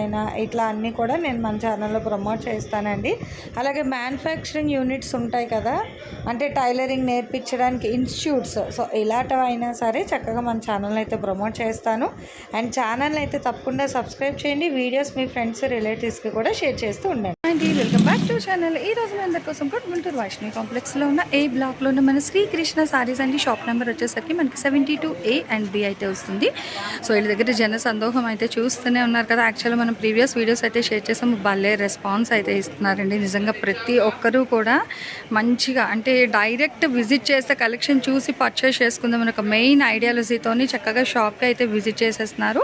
అయినా ఇట్లా అన్నీ కూడా నేను మన ఛానల్లో ప్రమోట్ చేస్తానండి. అలాగే మ్యానుఫ్యాక్చరింగ్ యూనిట్స్ ఉంటాయి కదా అంటే టైలరింగ్ నేర్పించడానికి ఇన్స్టిట్యూట్స్ సో ఇలాంటివైనా అయినా సరే చక్కగా మన ఛానల్ అయితే ప్రమోట్ చేస్తాను. అండ్ ఛానల్ అయితే తప్పకుండా సబ్స్క్రైబ్ చేయండి. వీడియోస్ మీ ఫ్రెండ్స్ రిలేటివ్స్కి కూడా షేర్ చేస్తూ ఉండండి. వెల్కమ్ బ్యాక్ టు ఛానల్ ఈ రోజు మీ అందరి కోసం కూడా గుంటూరు వైష్ణవి కాంప్లెక్స్లో ఉన్న ఏ బ్లాక్లో ఉన్న మన శ్రీకృష్ణ సారీస్ అండి. షాప్ నెంబర్ వచ్చేసరికి మనకి seventy two A and B అయితే వస్తుంది. సో వీళ్ళ దగ్గర జన సందోహం అయితే చూస్తూనే ఉన్నారు కదా. యాక్చువల్గా మనం ప్రీవియస్ వీడియోస్ అయితే షేర్ చేసాము. భలే రెస్పాన్స్ అయితే ఇస్తున్నారండి. నిజంగా ప్రతి ఒక్కరూ కూడా మంచిగా అంటే డైరెక్ట్ విజిట్ చేస్తే కలెక్షన్ చూసి పర్చేస్ చేసుకుందాం అని ఒక మెయిన్ ఐడియాలజీతోని చక్కగా షాప్కి అయితే విజిట్ చేసేస్తున్నారు.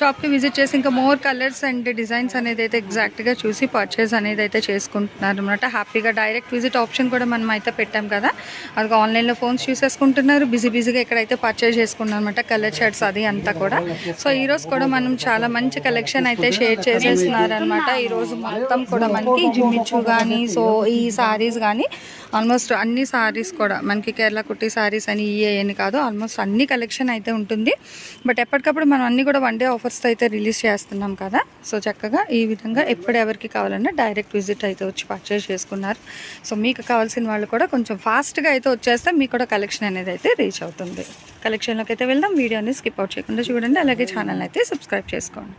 షాప్కి విజిట్ చేసి ఇంకా మోర్ కలర్స్ అండ్ డిజైన్స్ అనేది అయితే ఎగ్జాక్ట్గా చూసి పర్చేస్ అనేది అయితే చేసుకుంటున్నారు అనమాట హ్యాపీగా డైరెక్ట్ విజిట్ ఆప్షన్ కూడా మనం అయితే పెట్టాం కదా. అది ఆన్లైన్లో ఫోన్స్ చూసేసుకుంటున్నారు. బిజీ బిజీగా ఇక్కడైతే పర్చేస్ చేసుకున్నాం అనమాట కలర్ షర్ట్స్ అది అంతా కూడా. సో ఈరోజు కూడా మనం చాలా మంచి కలెక్షన్ అయితే షేర్ చేసేస్తున్నారు అనమాట ఈరోజు మొత్తం కూడా మనకి జిమ్మిచ్చు కానీ సో ఈ సారీస్ కానీ ఆల్మోస్ట్ అన్ని సారీస్ కూడా మనకి కేరళ కుట్టి సారీస్ అని ఇయే అని కాదు ఆల్మోస్ట్ అన్ని కలెక్షన్ అయితే ఉంటుంది. బట్ ఎప్పటికప్పుడు మనం అన్ని కూడా వన్ డే ఆఫర్స్ అయితే రిలీజ్ చేస్తున్నాం కదా. సో చక్కగా ఈ విధంగా ఎప్పుడు ఎవరికి కావాలన్నా డైరెక్ట్ విజిట్ అయితే వచ్చి పర్చేస్ చేసుకున్నారు. సో మీకు కావాల్సిన వాళ్ళు కూడా కొంచెం ఫాస్ట్గా అయితే వచ్చేస్తే మీకు కూడా కలెక్షన్ అనేది అయితే రీచ్ అవుతుంది. కలెక్షన్లోకి అయితే వెళ్దాం. వీడియోని స్కిప్ అవుట్ చేయకుండా చూడండి. అలాగే ఛానల్ అయితే సబ్స్క్రైబ్ చేసుకోండి.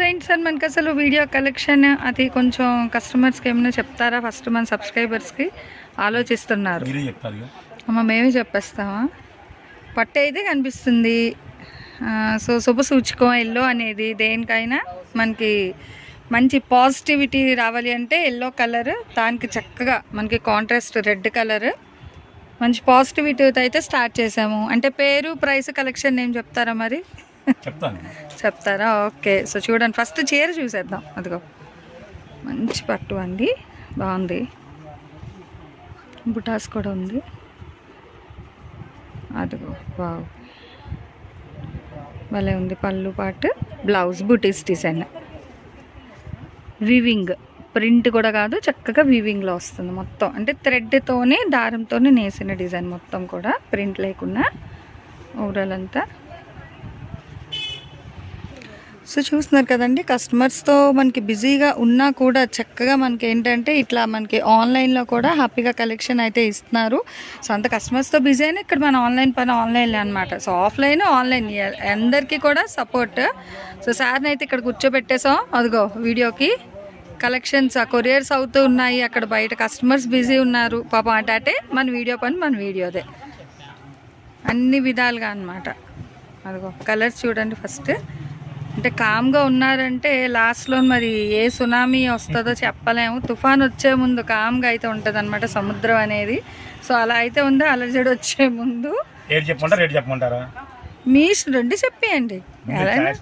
ఏంటి సార్ మనకి అసలు వీడియో కలెక్షన్ అది కొంచెం కస్టమర్స్కి ఏమైనా చెప్తారా? ఫస్ట్ మన సబ్స్క్రైబర్స్కి ఆలోచిస్తున్నారు. అమ్మ మేమే చెప్పేస్తామా? పట్టు అయితే కనిపిస్తుంది. సో శుభ సూచకం ఎల్లో అనేది దేనికైనా మనకి మంచి పాజిటివిటీ రావాలి అంటే ఎల్లో కలర్ దానికి చక్కగా మనకి కాంట్రాస్ట్ రెడ్ కలర్ మంచి పాజిటివిటీతో అయితే స్టార్ట్ చేసాము. అంటే పేరు ప్రైస్ కలెక్షన్ ఏం చెప్తారా మరి? చెప్తాను. చెప్తారా? ఓకే. సో చూడండి ఫస్ట్ చీర చూసేద్దాం. అదిగో. మంచి పట్టు అండి. బాగుంది. బుటాస్ కూడా ఉంది. అదిగో వావ్. భలే ఉంది పళ్ళు పాటు. బ్లౌజ్ బుటీస్ డిజైన్. వివింగ్. ప్రింట్ కూడా కాదు చక్కగా వీవింగ్లో వస్తుంది మొత్తం. అంటే థ్రెడ్తోనే దారంతోనే నేసిన డిజైన్ మొత్తం కూడా. ప్రింట్ లేకుండా ఓవరాల్ అంతా. సో చూస్తున్నారు కదండి కస్టమర్స్తో మనకి బిజీగా ఉన్నా కూడా చక్కగా మనకి ఏంటంటే ఇట్లా మనకి ఆన్లైన్లో కూడా హ్యాపీగా కలెక్షన్ అయితే ఇస్తున్నారు. సో అంత కస్టమర్స్తో బిజీ అయినా ఇక్కడ మన ఆన్లైన్ పని ఆన్లైన్లో అనమాట సో ఆఫ్లైన్ ఆన్లైన్ అందరికీ కూడా సపోర్ట్ సో సార్ని అయితే ఇక్కడ కూర్చోబెట్టేసాం అదిగో వీడియోకి కలెక్షన్స్ ఆ కొరియర్స్ అవుతూ ఉన్నాయి. అక్కడ బయట కస్టమర్స్ బిజీ ఉన్నారు. పాపం అంటే మన వీడియో పని మన వీడియోదే. అన్ని విధాలుగా అనమాట అదిగో కలర్స్ చూడండి ఫస్ట్ అంటే కామ్గా ఉన్నారంటే లాస్ట్లో మరి ఏ సునామీ వస్తుందో చెప్పలేము. తుఫాన్ వచ్చే ముందు కామ్గా అయితే ఉంటుంది అనమాట సముద్రం అనేది. సో అలా అయితే ఉంది అలజడి వచ్చే ముందు. రేటు చెప్పమంటారా రేటు చెప్పమంటారా? మీ ఇష్టం రెండు చెప్పేయండి. ఎలా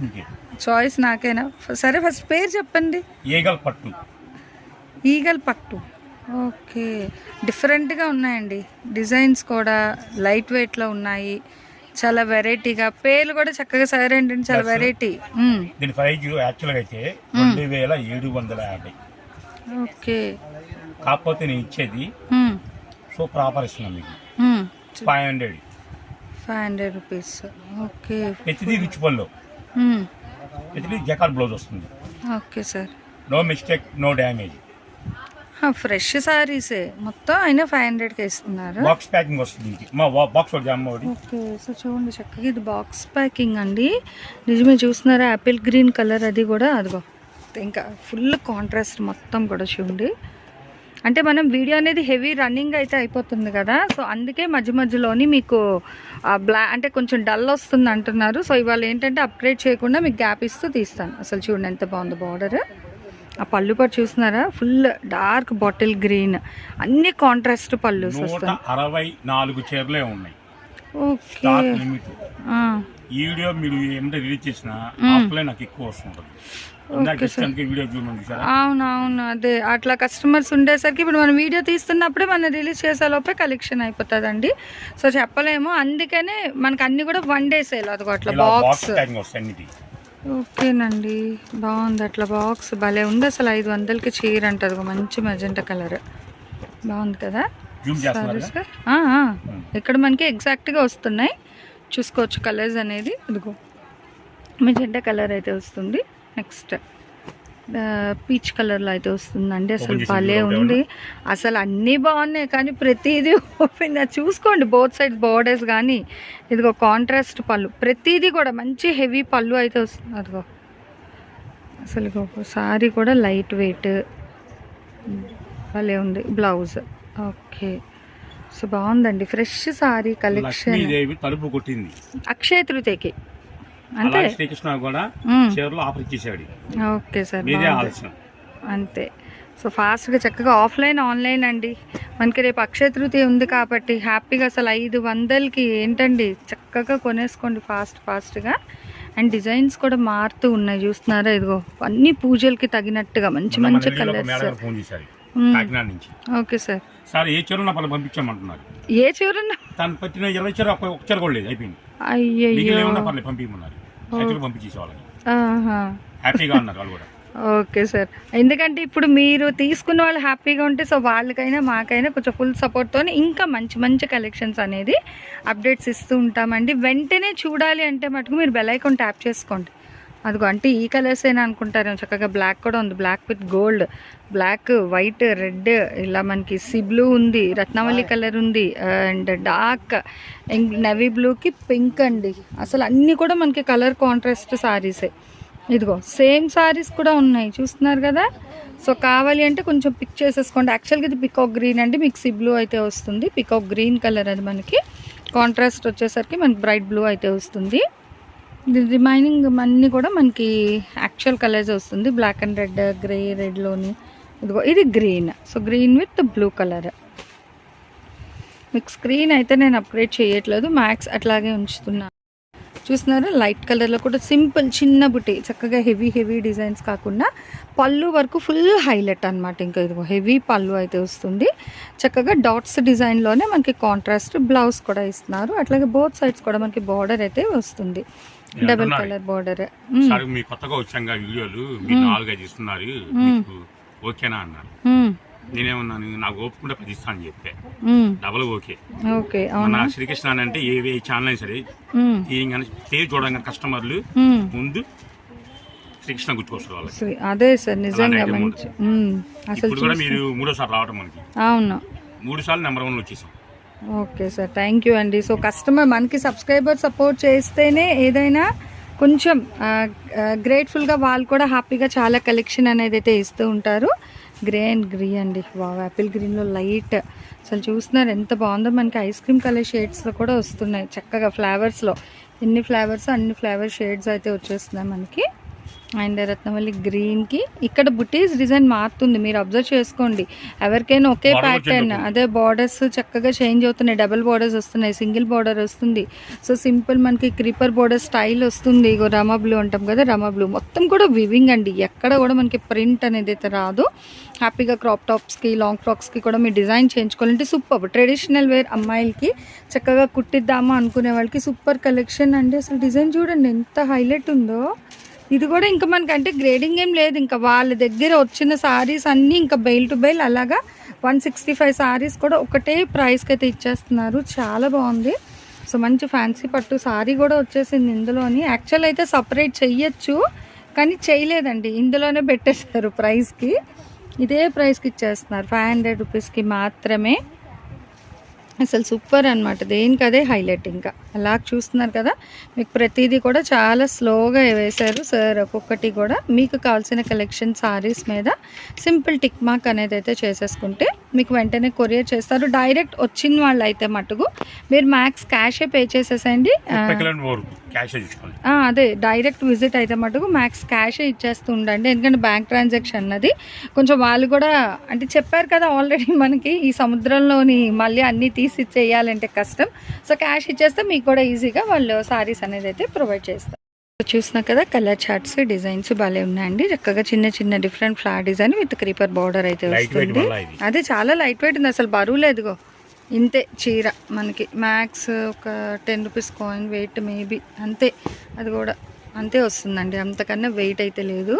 చాయిస్ నాకేనా? సరే ఫస్ట్ పేరు చెప్పండి. ఈగల్ పట్టు. ఈగల్ పట్టు. ఓకే. డిఫరెంట్గా ఉన్నాయండి. డిజైన్స్ కూడా లైట్ వెయిట్లో ఉన్నాయి. చాలా వెరైటీగా పేర్లు కూడా చక్కగా సైలెంట్ అండి చాలా వెరైటీ దీని ప్రైజ్ యాక్చువల్గా అయితే రెండు వేల ఏడు వందల యాభై. ఓకే. కాకపోతే నేను ఇచ్చేది మ్మ్. సో ప్రాపర్ ఇస్తున్నాను మీకు. Five hundred five hundred rupees okay. ప్రతిదీ రిచ్ పళ్ళు. ప్రతిదీ జకాల్ బ్లౌజ్ వస్తుంది. Okay sir no mistake no damage fresh సారీసే. మొత్తం అయినా ఫైవ్ హండ్రెడ్కి ఇస్తున్నారు. బాక్స్ ప్యాకింగ్ వస్తుంది మా బాక్స్ ఓకే సో చూడండి చక్కగా ఇది బాక్స్ ప్యాకింగ్ అండి. నిజమే చూస్తున్నారా? యాపిల్ గ్రీన్ కలర్ అది కూడా. అదిగో ఇంకా ఫుల్ కాంట్రాస్ట్ మొత్తం కూడా చూడండి. అంటే మనం వీడియో అనేది హెవీ రన్నింగ్ అయితే అయిపోతుంది కదా. సో అందుకే మధ్య మధ్యలోని మీకు బ్లా అంటే కొంచెం డల్ వస్తుంది అంటున్నారు. సో ఇవాళ ఏంటంటే అప్గ్రేడ్ చేయకుండా మీకు గ్యాప్ ఇస్తూ తీస్తాను. అసలు చూడండి ఎంత బాగుంది బార్డర్ ఆ పళ్ళు కూడా చూస్తున్నారా? Full dark bottle green. అన్ని కాంట్రాస్ట్ పళ్ళు అరవై నాలుగు చీరలే ఉన్నాయి. ఈ వీడియో మీరు ఏమంటే రిలీజ్ చేసిన. ఆఫ్లైన్ నాకు ఎక్కువ వస్తుంటుంది ఇందాక ఓకే సార్. ఇష్టానికి వీడియో చూడండి చూసారా అవును అవును అదే. అట్లా కస్టమర్స్ ఉండేసరికి ఇప్పుడు మనం వీడియో తీస్తున్నప్పుడే మనం రిలీజ్ చేసే లోపే కలెక్షన్ అయిపోతుందండి. సో చెప్పలేము అందుకనే మనకు అన్ని కూడా వన్ డే సేల్ అదిగో అట్లా బాక్స్ ఓకేనండి. బాగుంది. అట్లా బాక్స్ భలే ఉంది అసలు. ఐదు వందలకి చీర అంట అదిగో మంచి మెజెంటా కలర్. బాగుంది కదా? ఆ, ఆ. ఇక్కడ మనకి ఎగ్జాక్ట్గా వస్తున్నాయి. చూసుకోవచ్చు కలర్స్ అనేది. ఇదిగో. మెజెంటా కలర్ అయితే వస్తుంది. నెక్స్ట్ పీచ్ కలర్లో అయితే వస్తుందండి. అసలు భలే ఉంది. అసలు అన్నీ బాగున్నాయి కానీ ప్రతిదీ ఓపెన్ చూసుకోండి. బోత్ సైడ్స్ బోర్డర్స్ కానీ ఇదిగో కాంట్రాస్ట్ పళ్ళు. ప్రతిదీ కూడా మంచి హెవీ పళ్ళు అయితే వస్తుంది. అదిగో. అసలు ఇగో సారీ కూడా లైట్ వెయిట్ భలే ఉంది. Blouse okay. సో బాగుందండి. ఫ్రెష్ సారీ కలెక్షన్ తలుపు కొట్టింది. అక్షయ తృతీయకి. అలాగే శ్రీకృష్ణ కూడా. చీరలో ఆఫర్ ఇచ్చేసాడు. ఓకే సార్ మీదే. ఆలస్యం అంతే. సో ఫాస్ట్గా చక్కగా ఆఫ్లైన్ ఆన్లైన్ అండి. మనకి రేపు అక్షయ తృతీయ ఉంది కాబట్టి హ్యాపీగా అసలు ఐదు వందలకి ఏంటండి? చక్కగా కొనేసుకోండి ఫాస్ట్ ఫాస్ట్గా. అండ్ డిజైన్స్ కూడా మారుతూ ఉన్నాయి చూస్తున్నారా? ఇదిగో అన్ని పూజలకి తగినట్టుగా మంచి మంచి కలర్స్. కాకినాడ నుంచి. Okay sir. సార్ ఏ చీర నా పనులు పంపించామంటున్నారు. ఏ తను పట్టిన ఇరవై చీర ఒక చీర కూడా లేదు అయిపోయింది. పర్లేదు పంపించమన్నారు. ఆహా. హ్యాపీగా ఉన్నారు వాళ్ళు కూడా. Okay sir. ఎందుకంటే ఇప్పుడు మీరు తీసుకున్న వాళ్ళు హ్యాపీగా ఉంటే సో వాళ్ళకైనా మాకైనా కొంచెం ఫుల్ సపోర్ట్తో ఇంకా మంచి మంచి కలెక్షన్స్ అనేది అప్డేట్స్ ఇస్తూ ఉంటామండి. వెంటనే చూడాలి అంటే మటుకు మీరు బెల్ ఐకాన్ ట్యాప్ చేసుకోండి. అదిగో అంటే ఈ కలర్స్ అయినా అనుకుంటారు చక్కగా బ్లాక్ కూడా ఉంది. Black with gold black white red ఇలా మనకి సి బ్లూ ఉంది రత్నవల్లి కలర్ ఉంది అండ్ డార్క్ నవీ బ్లూకి పింక్ అండి. అసలు అన్నీ కూడా మనకి కలర్ కాంట్రాస్ట్ సారీసే ఇదిగో సేమ్ సారీస్ కూడా ఉన్నాయి. చూస్తున్నారు కదా? సో కావాలి అంటే కొంచెం పిక్ చేసేసుకోండి. యాక్చువల్గా ఇది పికాక్ గ్రీన్ అండి. మీకు సి బ్లూ అయితే వస్తుంది. పికాక్ గ్రీన్ కలర్ అది మనకి. కాంట్రాస్ట్ వచ్చేసరికి మనకి బ్రైట్ బ్లూ అయితే వస్తుంది. రిమైనింగ్ అన్నీ కూడా మనకి యాక్చువల్ కలర్స్ వస్తుంది. బ్లాక్ అండ్ రెడ్ గ్రే రెడ్లోని ఇదిగో ఇది green so green with blue colour మీకు స్క్రీన్ అయితే నేను అప్గ్రేడ్ చేయట్లేదు. మ్యాక్స్ అట్లాగే ఉంచుతున్నాను చూస్తున్నారా? లైట్ కలర్లో కూడా సింపుల్ చిన్న బుట్టి. చక్కగా హెవీ హెవీ డిజైన్స్ కాకుండా పళ్ళు వరకు ఫుల్ హైలైట్ అనమాట ఇంకా ఇదిగో హెవీ పళ్ళు అయితే వస్తుంది. చక్కగా డాట్స్ డిజైన్లోనే మనకి కాంట్రాస్ట్ బ్లౌజ్ కూడా ఇస్తున్నారు. అట్లాగే బోత్ సైడ్స్ కూడా మనకి బార్డర్ అయితే వస్తుంది. డబుల్ అంటున్నాను. కలర్ బార్డర్ సార్ మీ కొత్తగా వచ్చాక వీడియోలు మీరు నాలుగైదు ఇస్తున్నారు మీకు ఓకేనా అన్నారు. నేనేమన్నాను నాకు ఓపుకుంటే పది ఇస్తాను అని చెప్పే. Double okay. ఓకే అవునా? శ్రీకృష్ణ అంటే ఏ ఏ ఛానల్ సరే. తీయంగానే పేరు చూడంగానే కస్టమర్లు. ముందు శ్రీకృష్ణ గుర్తుకొస్తారు అదే సార్ నిజంగా మంచి. అసలు కూడా మీరు మూడోసారి రావడం మనకి. అవును. మూడు సార్లు నెంబర్ వన్ వచ్చేసాం. ఓకే సార్ థ్యాంక్ యూ అండి. సో కస్టమర్ మనకి సబ్స్క్రైబర్ సపోర్ట్ చేస్తేనే ఏదైనా కొంచెం గ్రేట్ఫుల్గా వాళ్ళు కూడా హ్యాపీగా చాలా కలెక్షన్ అనేది అయితే ఇస్తూ ఉంటారు. గ్రే అండ్ గ్రీ అండి. వా యాపిల్ గ్రీన్లో లైట్ అసలు చూస్తున్నారు ఎంత బాగుందో. మనకి ఐస్ క్రీమ్ కలర్ షేడ్స్లో కూడా వస్తున్నాయి. చక్కగా ఫ్లేవర్స్లో ఎన్ని ఫ్లేవర్స్ అన్ని ఫ్లేవర్ షేడ్స్ అయితే వచ్చేస్తున్నాయి మనకి. అండ్ రత్నవల్లి గ్రీన్కి. ఇక్కడ బుటీస్ డిజైన్ మారుతుంది. మీరు అబ్జర్వ్ చేసుకోండి. ఎవరికైనా ఒకే ప్యాటర్న్ అదే బార్డర్స్ చక్కగా చేంజ్ అవుతున్నాయి. డబుల్ బార్డర్స్ వస్తున్నాయి. సింగిల్ బార్డర్ వస్తుంది. సో సింపుల్ మనకి క్రీపర్ బార్డర్ స్టైల్ వస్తుంది. ఇగో రమా బ్లూ అంటాం కదా రమా బ్లూ మొత్తం కూడా వివింగ్ అండి. ఎక్కడ కూడా మనకి ప్రింట్ అనేది అయితే రాదు. హ్యాపీగా క్రాప్ టాప్స్కి లాంగ్ ఫ్రాక్స్కి కూడా మీరు డిజైన్ చేయించుకోవాలంటే సూపర్ ట్రెడిషనల్ వేర్ అమ్మాయిలకి చక్కగా కుట్టిద్దామా అనుకునే వాళ్ళకి సూపర్ కలెక్షన్ అండి. అసలు డిజైన్ చూడండి ఎంత హైలైట్ ఉందో. ఇది కూడా ఇంకా మనకంటే గ్రేడింగ్ ఏం లేదు. ఇంకా వాళ్ళ దగ్గర వచ్చిన సారీస్ అన్నీ ఇంకా బెయిల్ టు బెయిల్ అలాగా వన్ సిక్స్టీ ఫైవ్ సారీస్ కూడా ఒకటే ప్రైస్కి అయితే ఇచ్చేస్తున్నారు. చాలా బాగుంది. సో మంచి ఫ్యాన్సీ పట్టు సారీ కూడా వచ్చేసింది ఇందులోని. యాక్చువల్ అయితే సపరేట్ చెయ్యొచ్చు కానీ చేయలేదండి. ఇందులోనే పెట్టేశారు ప్రైస్కి ఇదే ప్రైస్కి ఇచ్చేస్తున్నారు. ఫైవ్ హండ్రెడ్ రూపీస్కి మాత్రమే. అసలు సూపర్ అనమాట దేనికి అదే హైలైట్ ఇంకా. అలా చూస్తున్నారు కదా? మీకు ప్రతిదీ కూడా చాలా స్లోగా వేశారు సార్ ఒక్కొక్కటి కూడా. మీకు కావాల్సిన కలెక్షన్ సారీస్ మీద సింపుల్ టిక్ మార్క్ అనేది అయితే చేసేసుకుంటే మీకు వెంటనే కొరియర్ చేస్తారు. డైరెక్ట్ వచ్చిన వాళ్ళు అయితే మటుకు మీరు మ్యాక్స్ క్యాషే పే చేసేసండి అదే డైరెక్ట్ విజిట్ అయితే మటుకు మ్యాక్స్ క్యాషే ఇచ్చేస్తూ ఉండండి ఎందుకంటే బ్యాంక్ ట్రాన్సాక్షన్ అన్నది. కొంచెం వాళ్ళు కూడా అంటే చెప్పారు కదా ఆల్రెడీ మనకి ఈ సముద్రంలోని మళ్ళీ అన్నీ తీసి ఇచ్చేయాలంటే కష్టం. సో క్యాష్ ఇచ్చేస్తే మీకు కూడా ఈజీగా వాళ్ళు సారీస్ అనేది అయితే ప్రొవైడ్ చేస్తారు. చూసినా కదా కలర్ చార్ట్స్ డిజైన్స్ భలే ఉన్నాయండి. చక్కగా చిన్న చిన్న different flower design with creeper border అయితే వస్తుంది. అదే చాలా లైట్ వెయిట్ ఉంది. అసలు బరువు లేదుగో ఇంతే చీర మనకి. మ్యాక్స్ ఒక ten rupees coin weight maybe అంతే. అది కూడా అంతే వస్తుందండి. అంతకన్నా వెయిట్ అయితే లేదు.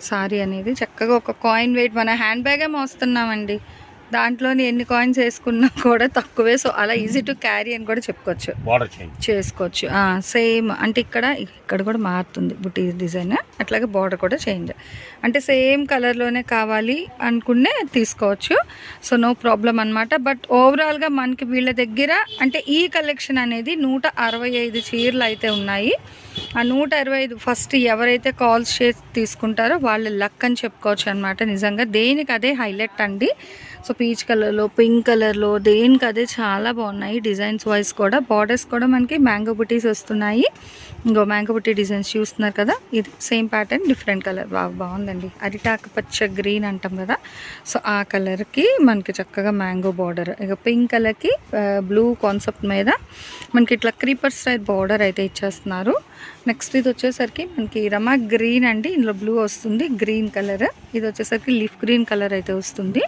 సారీ అనేది చక్కగా ఒక కాయిన్ వెయిట్ మన హ్యాండ్ బ్యాగే మోస్తున్నామండి. దాంట్లోని ఎన్ని కాయిన్స్ వేసుకున్నా కూడా తక్కువే. సో అలా ఈజీ టు క్యారీ అని కూడా చెప్పుకోవచ్చు. చేసుకోవచ్చు. సేమ్ అంటే ఇక్కడ ఇక్కడ కూడా మారుతుంది బుటీ డిజైన్ అట్లాగే బార్డర్ కూడా చేంజ్ అంటే సేమ్ కలర్లోనే కావాలి అనుకునే తీసుకోవచ్చు. సో నో ప్రాబ్లం అనమాట బట్ ఓవరాల్గా మనకి వీళ్ళ దగ్గర అంటే ఈ కలెక్షన్ అనేది నూట అరవై ఐదు చీరలు అయితే ఉన్నాయి. ఆ నూట ఇరవై ఐదు ఫస్ట్ ఎవరైతే కాల్స్ చేసి తీసుకుంటారో వాళ్ళ లక్ అని చెప్పుకోవచ్చు అనమాట నిజంగా. దేనికి అదే హైలైట్ అండి. సో పీచ్ కలర్లో పింక్ కలర్లో దేనికి అదే చాలా బాగున్నాయి. డిజైన్స్ వైజ్ కూడా బార్డర్స్ కూడా మనకి మ్యాంగో బుటీస్ వస్తున్నాయి. ఇంకో మ్యాంగో బుటీ డిజైన్స్ చూస్తున్నారు కదా ఇది సేమ్ ప్యాటర్న్ డిఫరెంట్ కలర్. బాగా బాగుందండి. అరిటాకు పచ్చ గ్రీన్ అంటాం కదా సో ఆ కలర్కి మనకి చక్కగా మ్యాంగో బార్డర్. ఇక పింక్ కలర్కి బ్లూ కాన్సెప్ట్ మీద మనకి ఇట్లా క్రీపర్స్ టైప్ బార్డర్ అయితే ఇచ్చేస్తున్నారు. నెక్స్ట్ ఇది వచ్చేసరికి మనకి రమా గ్రీన్ అండి. ఇందులో బ్లూ వస్తుంది గ్రీన్ కలర్. ఇది వచ్చేసరికి లీఫ్ గ్రీన్ కలర్ అయితే వస్తుంది.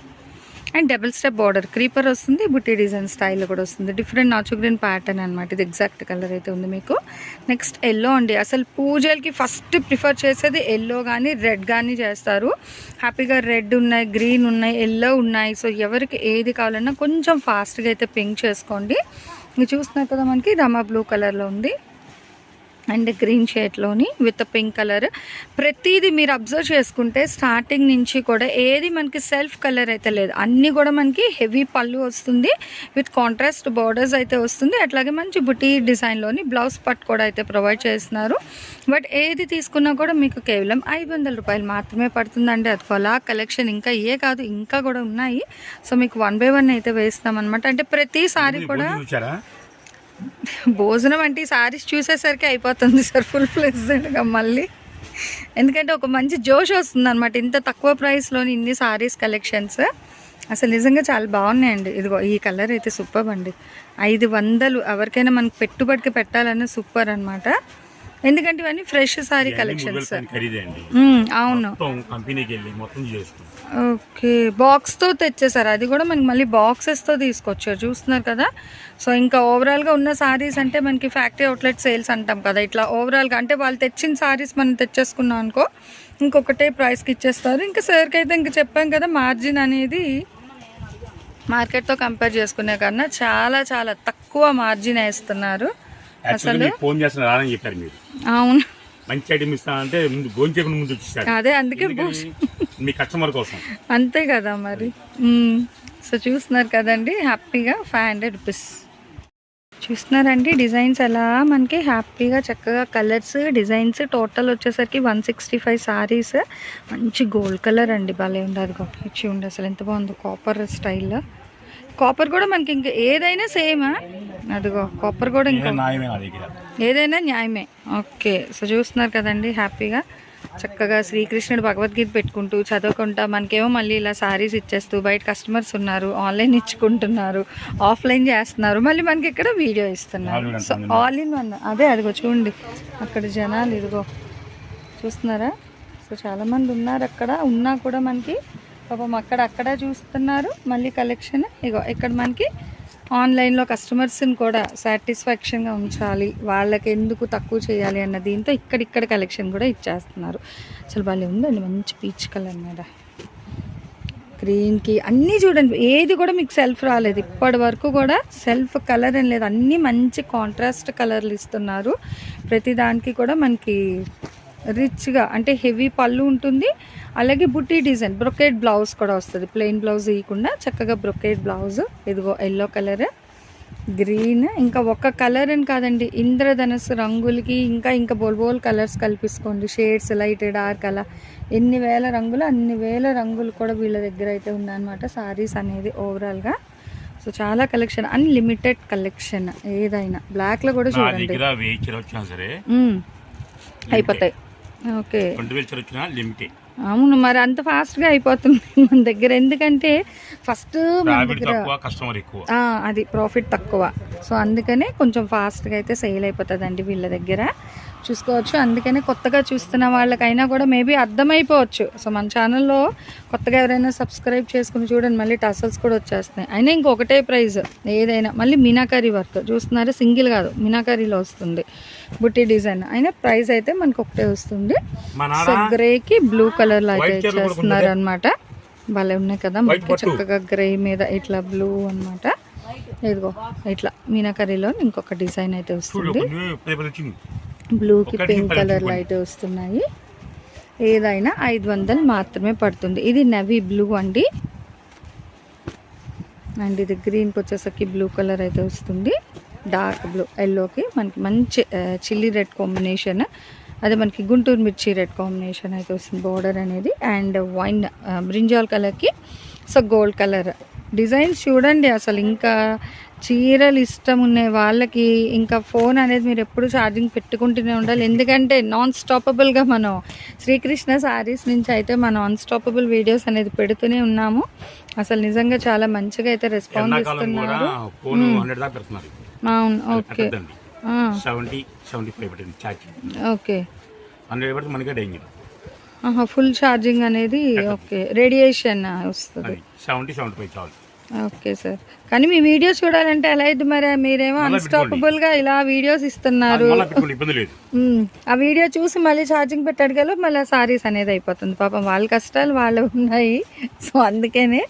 And double step border creeper వస్తుంది బుట్టి డిజైన్ స్టైల్లో కూడా వస్తుంది. డిఫరెంట్ నాచు గ్రీన్ ప్యాటర్న్ అనమాట ఇది ఎగ్జాక్ట్ కలర్ అయితే ఉంది మీకు. నెక్స్ట్ ఎల్లో అండి అసలు పూజలకి ఫస్ట్ ప్రిఫర్ చేసేది ఎల్లో కానీ రెడ్ కానీ చేస్తారు. హ్యాపీగా రెడ్ ఉన్నాయి గ్రీన్ ఉన్నాయి ఎల్లో ఉన్నాయి. సో ఎవరికి ఏది కావాలన్నా కొంచెం ఫాస్ట్గా అయితే పింక్ చేసుకోండి. ఇది చూస్తున్నారు కదా మనకి రమా బ్లూ కలర్లో ఉంది. అండ్ గ్రీన్ షేడ్లోని విత్ పింక్ కలర్. ప్రతిదీ మీరు అబ్జర్వ్ చేసుకుంటే స్టార్టింగ్ నుంచి కూడా ఏది మనకి సెల్ఫ్ కలర్ అయితే లేదు. అన్నీ కూడా మనకి హెవీ పళ్ళు వస్తుంది. విత్ కాంట్రాస్ట్ బార్డర్స్ అయితే వస్తుంది. అట్లాగే మంచి బుటీ డిజైన్లోని బ్లౌజ్ పట్ కూడా అయితే ప్రొవైడ్ చేస్తున్నారు. బట్ ఏది తీసుకున్నా కూడా మీకు కేవలం ఐదు వందల రూపాయలు మాత్రమే పడుతుందండి. అది ఫలా కలెక్షన్ ఇంకా ఏ కాదు ఇంకా కూడా ఉన్నాయి. సో మీకు వన్ బై వన్ అయితే వేస్తాం అనమాట అంటే ప్రతిసారి కూడా భోజనం అంటే ఈ సారీస్ చూసేసరికి అయిపోతుంది సార్. ఫుల్ ఫ్లెజ్డ్గా మళ్ళీ. ఎందుకంటే ఒక మంచి జోష్ వస్తుంది అనమాట ఇంత తక్కువ ప్రైస్లోని ఇన్ని సారీస్ కలెక్షన్స్ అసలు నిజంగా చాలా బాగున్నాయండి. ఇదిగో ఈ కలర్ అయితే సూపర్ అండి. ఐదు వందలు ఎవరికైనా మనకు పెట్టుబడికి పెట్టాలని సూపర్ అనమాట ఎందుకంటే ఇవన్నీ ఫ్రెష్ సారీ కలెక్షన్స్ అవును. ఓకే బాక్స్తో తెచ్చేసారు అది కూడా మనకి మళ్ళీ బాక్సెస్తో తీసుకొచ్చారు. చూస్తున్నారు కదా? సో ఇంకా ఓవరాల్గా ఉన్న సారీస్ అంటే మనకి ఫ్యాక్టరీ అవుట్లెట్ సేల్స్ అంటాం కదా? ఇట్లా ఓవరాల్గా అంటే వాళ్ళు తెచ్చిన సారీస్ మనం తెచ్చేసుకున్నాం అనుకో ఇంకొకటే ప్రైస్కి ఇచ్చేస్తారు. ఇంకా సార్కి అయితే ఇంకా చెప్పాం కదా మార్జిన్ అనేది మార్కెట్తో కంపేర్ చేసుకునే కన్నా చాలా చాలా తక్కువ మార్జిన్ వేస్తున్నారు మీకు ఫోన్ చేస్తున్న రాదని చెప్పారు మీరు. అవును. మంచి ఐటమ్ ఇస్తానంటే ముందు భోజనం చేయకుండా ముందు వచ్చేసారు. అదే అందుకే? మీ కస్టమర్ కోసం. అంతే కదా మరి. సో చూస్తున్నారు కదండి హ్యాపీగా ఫైవ్ హండ్రెడ్ రూపీస్ చూస్తున్నారండి డిజైన్స్ ఎలా? మనకి హ్యాపీగా చక్కగా కలర్స్ డిజైన్స్ టోటల్ వచ్చేసరికి వన్ సిక్స్టీ ఫైవ్ సారీస్ మంచి గోల్డ్ కలర్ అండి భలే ఉంది అదిగో ఇచ్చి ఉండి అసలు ఎంత బాగుందో కాపర్ స్టైల్ కాపర్ కూడా మనకి ఇంకా ఏదైనా సేమా అదిగో కాపర్ కూడా ఇంకా ఏదైనా న్యాయమే. ఓకే సో చూస్తున్నారు కదండి హ్యాపీగా. చక్కగా శ్రీకృష్ణుడు భగవద్గీత పెట్టుకుంటూ చదువుకుంటా మనకేమో మళ్ళీ ఇలా సారీస్ ఇచ్చేస్తూ బయట కస్టమర్స్ ఉన్నారు ఆన్లైన్ ఇచ్చుకుంటున్నారు ఆఫ్లైన్ చేస్తున్నారు మళ్ళీ మనకి ఇక్కడ వీడియో ఇస్తున్నారు. సో ఆల్ ఇన్ వన్ అదే అదిగో చూడండి. అక్కడ జనాలు ఇదిగో చూస్తున్నారా? సో చాలామంది ఉన్నారు అక్కడ ఉన్నా కూడా మనకి పాపం అక్కడ అక్కడ చూస్తున్నారు. మళ్ళీ కలెక్షన్ ఇగో ఇక్కడ మనకి ఆన్లైన్లో కస్టమర్స్ని కూడా సాటిస్ఫాక్షన్గా ఉంచాలి. వాళ్ళకి ఎందుకు తక్కువ చేయాలి అన్న దీంతో ఇక్కడిక్కడ కలెక్షన్ కూడా ఇచ్చేస్తున్నారు. అసలు భలే ఉందండి మంచి పీచ్ కలర్ మీద గ్రీన్కి అన్నీ చూడండి ఏది కూడా మీకు సెల్ఫ్ రాలేదు. ఇప్పటి వరకు కూడా సెల్ఫ్ కలర్ ఏం లేదు. అన్నీ మంచి కాంట్రాస్ట్ కలర్లు ఇస్తున్నారు. ప్రతి దానికి కూడా మనకి రిచ్గా అంటే హెవీ పళ్ళు ఉంటుంది. అలాగే బుట్టి డిజైన్ బ్రొకేట్ బ్లౌజ్ కూడా వస్తుంది. ప్లెయిన్ బ్లౌజ్ ఇవ్వకుండా చక్కగా బ్రొకేట్ బ్లౌజ్ ఇదిగో ఎల్లో కలర్ గ్రీన్ ఇంకా ఒక కలర్ అని కాదండి ఇంద్రధనస్సు రంగులకి ఇంకా ఇంకా బోల్ బోల్ కలర్స్ కల్పించుకోండి షేడ్స్ లైట్ డార్క్ అలా ఎన్ని వేల రంగులు అన్ని వేల రంగులు కూడా వీళ్ళ దగ్గర అయితే ఉన్నాయన్నమాట సారీస్ అనేది ఓవరాల్గా. సో చాలా కలెక్షన్ అన్లిమిటెడ్ కలెక్షన్ ఏదైనా. బ్లాక్లో కూడా చూడండి. అయిపోతాయి. ఓకే. అవును మరి అంత ఫాస్ట్గా అయిపోతుంది మన దగ్గర. ఎందుకంటే ఫస్ట్ మన దగ్గర అది ప్రాఫిట్ తక్కువ. సో అందుకనే కొంచెం ఫాస్ట్గా అయితే సేల్ అయిపోతుందండి వీళ్ళ దగ్గర. చూసుకోవచ్చు. అందుకనే కొత్తగా చూస్తున్న వాళ్ళకైనా కూడా మేబీ అర్థమైపోవచ్చు. సో మన ఛానల్లో కొత్తగా ఎవరైనా సబ్స్క్రైబ్ చేసుకుని చూడండి మళ్ళీ టసల్స్ కూడా వచ్చేస్తున్నాయి. అయినా ఇంకొకటే ప్రైస్ ఏదైనా. మళ్ళీ మీనాకరీ వర్క్ చూస్తున్నారు? సింగిల్ కాదు మీనాకరీలో వస్తుంది. బుట్టి డిజైన్. అయినా ప్రైస్ అయితే మనకు ఒకటే వస్తుంది. సో గ్రేకి బ్లూ అయితే White చీరలు కూడా చేస్తున్నారు అనమాట భలే ఉన్నాయి కదా మనకి. చక్కగా గ్రే మీద ఇట్లా బ్లూ అన్నమాట. ఇదిగో ఇట్లా మీనాకరీలో ఇంకొక డిజైన్ అయితే వస్తుంది. బ్లూకి పింక్ కలర్లో. అయితే వస్తున్నాయి. ఏదైనా ఐదు వందలు మాత్రమే పడుతుంది. ఇది నవీ బ్లూ అండి. అండ్ ఇది గ్రీన్కి వచ్చేసరికి బ్లూ కలర్ అయితే వస్తుంది. డార్క్ బ్లూ ఎల్లోకి మనకి మంచి చిల్లీ రెడ్ కాంబినేషన్. అదే మనకి గుంటూరు మిర్చి రెడ్ కాంబినేషన్ అయితే వస్తుంది బార్డర్ అనేది. అండ్ వైన్ బ్రింజాల్ కలర్కి. So gold colour. డిజైన్స్ చూడండి అసలు ఇంకా చీరలు ఇష్టం ఉండే వాళ్ళకి ఇంకా ఫోన్ అనేది మీరు ఎప్పుడు ఛార్జింగ్ పెట్టుకుంటూనే ఉండాలి. ఎందుకంటే నాన్ స్టాపబుల్గా మనం శ్రీకృష్ణ శారీస్ నుంచి అయితే మనం అన్స్టాపబుల్ వీడియోస్ అనేది పెడుతూనే ఉన్నాము. అసలు నిజంగా చాలా మంచిగా అయితే రెస్పాన్స్ ఇస్తున్నారు అవును okay. Seventy seventy five charging okay. Hundred పెడితే మనకే డేంజర్. ఫుల్ ఛార్జింగ్ అనేది ఓకే. రేడియేషన్ వస్తుంది. సెవెంటీ సెవెంటీ ఫైవ్ చాలు. Okay sir. కానీ మీ వీడియోస్ చూడాలంటే ఎలా అయితే మరి? మీరేమో అన్స్టాపబుల్గా ఇలా వీడియోస్ ఇస్తున్నారు. ఆ వీడియో చూసి మళ్ళీ ఛార్జింగ్ పెట్టాడు కదా మళ్ళీ సారీస్ అనేది అయిపోతుంది. పాపం వాళ్ళ కష్టాలు వాళ్ళు ఉన్నాయి. సో అందుకనే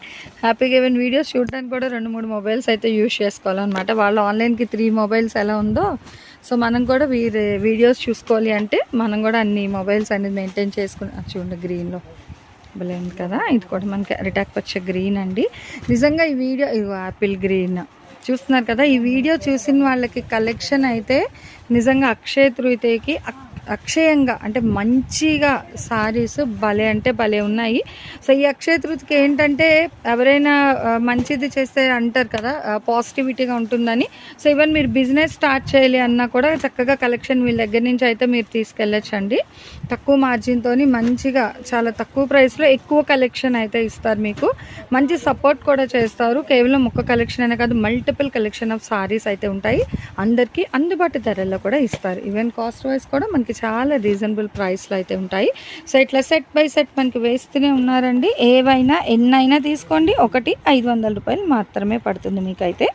హ్యాపీగా ఈవెన్ వీడియోస్ చూడడానికి కూడా రెండు మూడు మొబైల్స్ అయితే యూజ్ చేసుకోవాలన్నమాట. వాళ్ళు ఆన్లైన్కి త్రీ మొబైల్స్ ఎలా ఉందో సో మనం కూడా వీరి వీడియోస్ చూసుకోవాలి అంటే మనం కూడా అన్ని మొబైల్స్ అనేది మెయింటైన్ చేసుకుని చూడండి గ్రీన్లో భలే కదా? ఇది కూడా మనకి అరిటాక్ పచ్చ గ్రీన్ అండి. నిజంగా ఈ వీడియో ఇది యాపిల్ గ్రీన్. చూస్తున్నారు కదా ఈ వీడియో చూసిన వాళ్ళకి కలెక్షన్ అయితే నిజంగా అక్షయ తృతీయకి అక్షయంగా అంటే మంచిగా సారీస్ భలే అంటే భలే ఉన్నాయి. సో ఈ అక్షయ తృతికి ఏంటంటే ఎవరైనా మంచిది చేస్తే అంటారు కదా పాజిటివిటీగా ఉంటుందని. సో ఈవెన్ మీరు బిజినెస్ స్టార్ట్ చేయాలి అన్నా కూడా చక్కగా కలెక్షన్ వీళ్ళ దగ్గర నుంచి అయితే మీరు తీసుకెళ్ళచ్చండి. తక్కువ మార్జిన్తో మంచిగా చాలా తక్కువ ప్రైస్లో ఎక్కువ కలెక్షన్ అయితే ఇస్తారు మీకు. మంచి సపోర్ట్ కూడా చేస్తారు. కేవలం ఒక్క కలెక్షన్ అనే కాదు మల్టిపుల్ కలెక్షన్ ఆఫ్ సారీస్ అయితే ఉంటాయి. అందరికీ అందుబాటు ధరల్లో కూడా ఇస్తారు. ఈవెన్ కాస్ట్ వైజ్ కూడా మనకి చాలా రీజనబుల్ ప్రైస్లో అయితే ఉంటాయి. సో ఇట్లా సెట్ బై సెట్ మనకి వేస్తూనే ఉన్నారండి. ఏవైనా ఎన్నైనా తీసుకోండి. ఒకటి ఐదు వందల రూపాయలు మాత్రమే పడుతుంది మీకైతే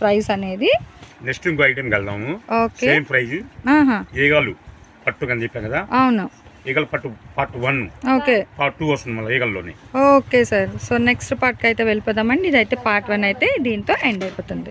ప్రైస్ అనేది. నెక్స్ట్ ఇంకో ఐటెం వెళ్దాము. ఓకే. సేమ్ ఆహా. ఈగలు పట్టు అని చెప్పాను కదా? అవును. ఈగల పట్టు part one okay. Part two వస్తుంది మళ్ళీ ఈగల్లోనే ఓకే సార్. సో నెక్స్ట్ పార్ట్కి అయితే వెళ్ళిపోదామండి. ఇదైతే పార్ట్ వన్ అయితే దీంతో ఎండ్ అయిపోతుంది.